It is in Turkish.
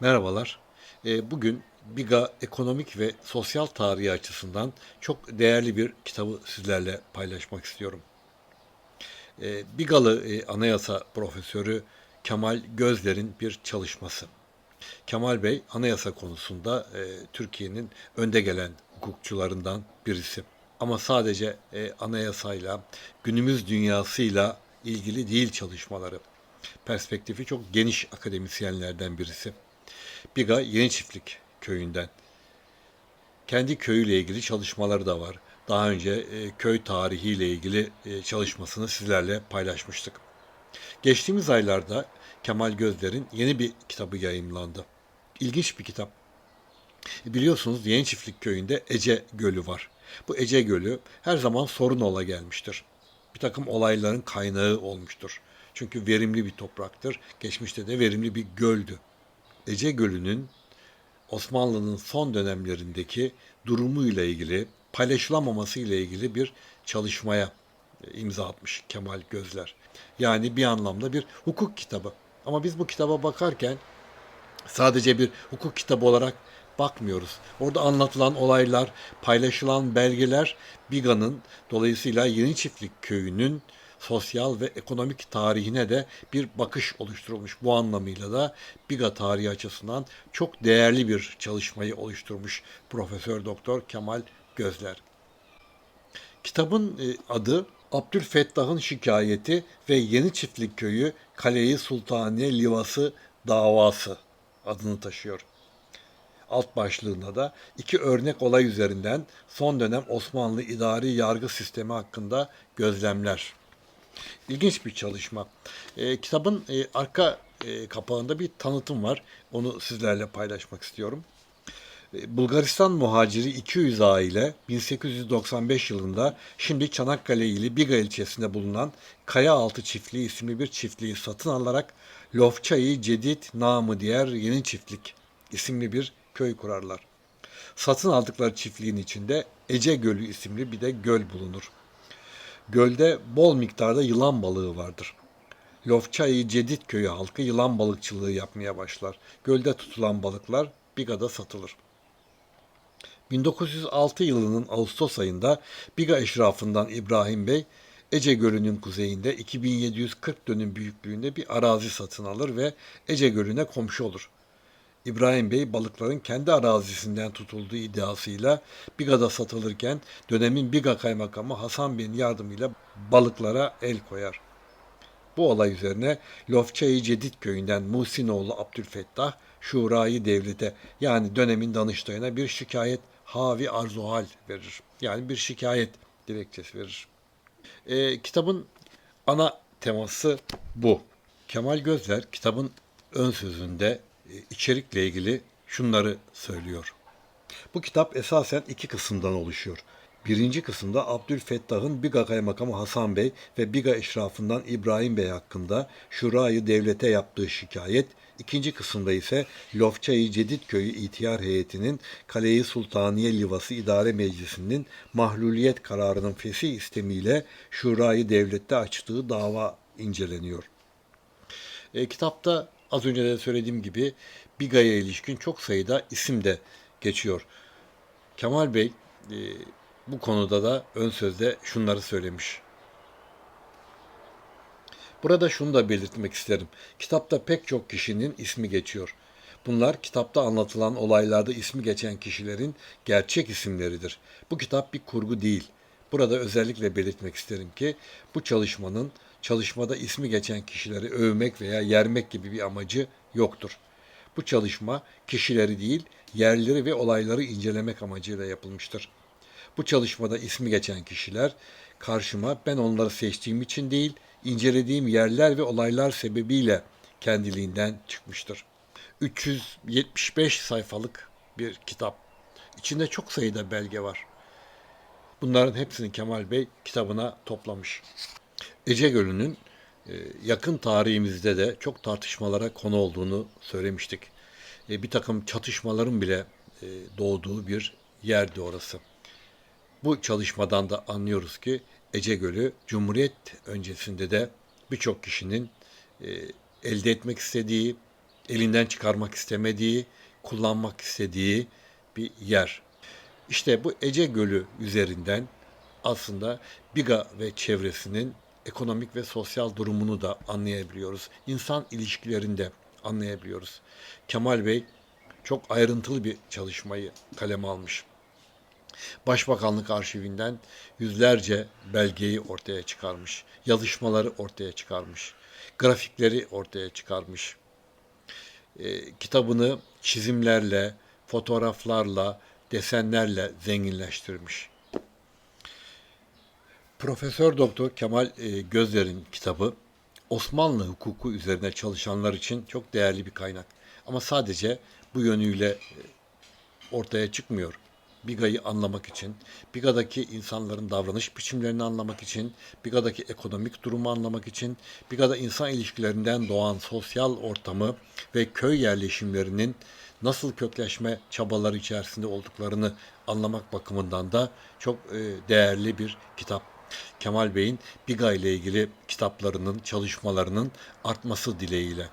Merhabalar. Ee, Bugün Biga ekonomik ve sosyal tarihi açısından çok değerli bir kitabı sizlerle paylaşmak istiyorum. Ee, Bigalı e, Anayasa Profesörü Kemal Gözler'in bir çalışması. Kemal Bey anayasa konusunda e, Türkiye'nin önde gelen hukukçularından birisi. Ama sadece e, anayasayla, günümüz dünyasıyla ilgili değil çalışmaları. Perspektifi çok geniş akademisyenlerden birisi. Biga Yeni Çiftlik köyünden. Kendi köyüyle ilgili çalışmaları da var. Daha önce e, köy tarihiyle ilgili e, çalışmasını sizlerle paylaşmıştık. Geçtiğimiz aylarda Kemal Gözler'in yeni bir kitabı yayımlandı. İlginç bir kitap. Biliyorsunuz Yeni Çiftlik köyünde Ece Gölü var. Bu Ece Gölü her zaman sorun ola gelmiştir. Bir takım olayların kaynağı olmuştur. Çünkü verimli bir topraktır. Geçmişte de verimli bir göldü. Ece Gölü'nün Osmanlı'nın son dönemlerindeki durumuyla ilgili, paylaşılamaması ile ilgili bir çalışmaya e, imza atmış Kemal Gözler. Yani bir anlamda bir hukuk kitabı. Ama biz bu kitaba bakarken sadece bir hukuk kitabı olarak bakmıyoruz. Orada anlatılan olaylar, paylaşılan belgeler Biga'nın dolayısıyla Yeni Çiftlik Köyü'nün sosyal ve ekonomik tarihine de bir bakış oluşturulmuş. Bu anlamıyla da Biga tarihi açısından çok değerli bir çalışmayı oluşturmuş Profesör Doktor Kemal Gözler. Kitabın e, adı Abdülfettah'ın şikayeti ve Yeni Çiftlik Köyü Kaleyi Sultaniye Livası davası adını taşıyor. Alt başlığında da iki örnek olay üzerinden son dönem Osmanlı idari yargı sistemi hakkında gözlemler. İlginç bir çalışma. E, kitabın e, arka e, kapağında bir tanıtım var. Onu sizlerle paylaşmak istiyorum. E, Bulgaristan muhaciri 200 aile 1895 yılında şimdi Çanakkale ili Biga ilçesinde bulunan Kayaaltı Çiftliği isimli bir çiftliği satın alarak Lofçayı Cedid namı diğer Yeni Çiftlik isimli bir köy kurarlar. Satın aldıkları çiftliğin içinde Ece Gölü isimli bir de göl bulunur. Gölde bol miktarda yılan balığı vardır. Lofçayı Cedid köyü halkı yılan balıkçılığı yapmaya başlar. Gölde tutulan balıklar Biga'da satılır. 1906 yılının Ağustos ayında Biga eşrafından İbrahim Bey, Ece Gölü'nün kuzeyinde 2740 dönüm büyüklüğünde bir arazi satın alır ve Ece Gölü'ne komşu olur. İbrahim Bey balıkların kendi arazisinden tutulduğu iddiasıyla Biga'da satılırken dönemin Biga kaymakamı Hasan Bey'in yardımıyla balıklara el koyar. Bu olay üzerine Lofçayı Cedid köyünden Musinoğlu Abdülfettah Şurayı devlete yani dönemin Danıştayı'na bir şikayet havi arzuhal verir. Yani bir şikayet dilekçesi verir. E, kitabın ana teması bu. Kemal Gözler kitabın ön sözünde içerikle ilgili şunları söylüyor. Bu kitap esasen iki kısımdan oluşuyor. Birinci kısımda Abdülfettah'ın Biga Kaymakamı Hasan Bey ve Biga eşrafından İbrahim Bey hakkında Şurayı Devlet'e yaptığı şikayet, ikinci kısımda ise Lofçayı Cedid Köyü İhtiyar Heyeti'nin Kaleyi Sultaniye Livası İdare Meclisi'nin mahluliyet kararının fesih istemiyle Şurayı Devlet'te açtığı dava inceleniyor. E, kitapta az önce de söylediğim gibi Biga'ya ilişkin çok sayıda isim de geçiyor. Kemal Bey e, bu konuda da ön sözde şunları söylemiş. Burada şunu da belirtmek isterim. Kitapta pek çok kişinin ismi geçiyor. Bunlar kitapta anlatılan olaylarda ismi geçen kişilerin gerçek isimleridir. Bu kitap bir kurgu değil. Burada özellikle belirtmek isterim ki bu çalışmanın çalışmada ismi geçen kişileri övmek veya yermek gibi bir amacı yoktur. Bu çalışma kişileri değil, yerleri ve olayları incelemek amacıyla yapılmıştır. Bu çalışmada ismi geçen kişiler karşıma ben onları seçtiğim için değil, incelediğim yerler ve olaylar sebebiyle kendiliğinden çıkmıştır. 375 sayfalık bir kitap. İçinde çok sayıda belge var. Bunların hepsini Kemal Bey kitabına toplamış. Ece Gölü'nün e, yakın tarihimizde de çok tartışmalara konu olduğunu söylemiştik. E, bir takım çatışmaların bile e, doğduğu bir yerdi orası. Bu çalışmadan da anlıyoruz ki Ece Gölü Cumhuriyet öncesinde de birçok kişinin elde etmek istediği, elinden çıkarmak istemediği, kullanmak istediği bir yer. İşte bu Ece Gölü üzerinden aslında Biga ve çevresinin ekonomik ve sosyal durumunu da anlayabiliyoruz. İnsan ilişkilerinde anlayabiliyoruz. Kemal Bey çok ayrıntılı bir çalışmayı kaleme almış. Başbakanlık arşivinden yüzlerce belgeyi ortaya çıkarmış. Yazışmaları ortaya çıkarmış. Grafikleri ortaya çıkarmış. E, kitabını çizimlerle, fotoğraflarla, desenlerle zenginleştirmiş. Profesör Doktor Kemal e, Gözler'in kitabı Osmanlı hukuku üzerine çalışanlar için çok değerli bir kaynak. Ama sadece bu yönüyle e, ortaya çıkmıyor. Biga'yı anlamak için, Biga'daki insanların davranış biçimlerini anlamak için, Biga'daki ekonomik durumu anlamak için, Biga'da insan ilişkilerinden doğan sosyal ortamı ve köy yerleşimlerinin nasıl kökleşme çabaları içerisinde olduklarını anlamak bakımından da çok e, değerli bir kitap. Kemal Bey'in Biga ile ilgili kitaplarının, çalışmalarının artması dileğiyle.